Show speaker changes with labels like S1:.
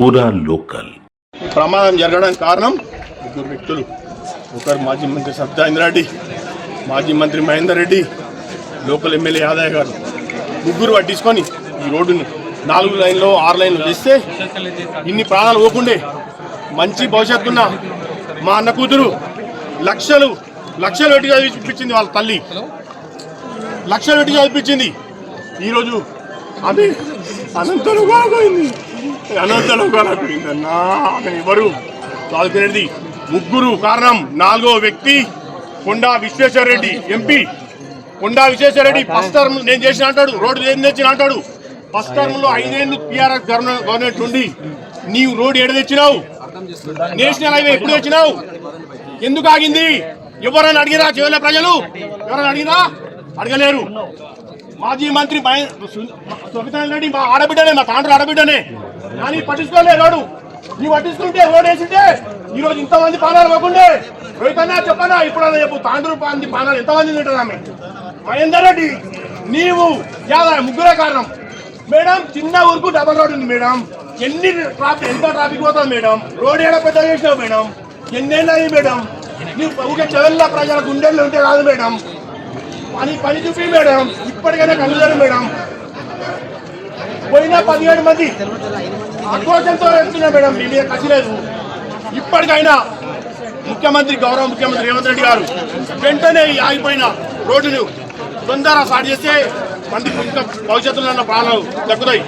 S1: పూరా లోకల్.
S2: ప్రమాదం జరగడానికి కారణం ఇద్దరు వ్యక్తులు. ఒకరు మాజీ మంత్రి సత్యానంద రెడ్డి మాజీ మంత్రి మహేందర్ రెడ్డి లోకల్ ఎమ్మెల్యే యాదయ్య గారు. ముగ్గురు పట్టించుకొని ఈ రోడ్డుని నాలుగు లైన్లో ఆరు లైన్లు చేస్తే ఇన్ని ప్రాణాలు పోకుండే మంచి భవిష్యత్తున్న మా అన్న కూతురు లక్షలు లక్షలు పెట్టి చదివిపించింది వాళ్ళ తల్లి. లక్షలు పెట్టి చదివిపించింది. ఈరోజు ఆమె అనంతరం బాగోయింది అనంతరం కాకపోయింది అన్నా ఎవరు? ముగ్గురు కారణం నాలుగో వ్యక్తి Konda Vishweshwar Reddy MP. Konda Vishweshwar Reddy first term నేను చేసిన అంటాడు రోడ్డు ఏం తెచ్చిన అంటాడు. ఫస్ట్ టర్మ్లో ఐదేళ్ళు టీఆర్ఎస్ గవర్నమెంట్ ఉండి నీవు రోడ్డు ఎడ తెచ్చినావు? నేషనల్ హైవే ఎప్పుడు తెచ్చినావు? ఎందుకు ఆగింది? ఎవరైనా అడిగిరా చివరి ప్రజలు? ఎవరైనా అడిగినా అడగలేరు. మాజీ మంత్రి సుమితాన్ రెడ్డి మా ఆడబిడ్డనే మా తాండ్రు ఆడబిడ్డనే. కానీ పట్టించుకోలే రోడ్డు. నీ పట్టించుకుంటే రోడ్ వేసింటే ఈ రోజు ఇంతమంది పానాలు పోకుండే. రోహితన్నా చెప్పనా? ఇప్పుడు చెప్పు. తాండ్రు మంది పానాలు ఎంతమంది తింటారు ఆమె? మహేందర్ రెడ్డి నీవు యాదా ముగ్గురే కారణం. మేడం చిన్న ఊరుకు డబల్ రోడ్ ఉంది మేడం. ఎన్ని ట్రాఫిక్ ఎంత ట్రాఫిక్ పోతుంది మేడం? రోడ్ ఏడ పెద్ద చేసినావు మేడం? ఎన్నేళ్ళు మేడం? నీవు ఊరికే చెవెళ్ళ ప్రజల గుండెల్లో ఉంటే కాదు మేడం. అని పని చూపి మేడం. ఇప్పటికైనా కలుగుతారు మేడం. పోయిన పదిహేడు మంది ఆక్రోశంతో వెళ్తున్నా మేడం మీ మీద కసిలేదు ఇప్పటికైనా ముఖ్యమంత్రి గౌరవ ముఖ్యమంత్రి రేవంత్ రెడ్డి గారు వెంటనే ఆగిపోయిన రోడ్డును తొందర స్టార్ట్ చేస్తే మంది భవిష్యత్తులో ఉన్న ప్రాణాలు తగ్గుతాయి.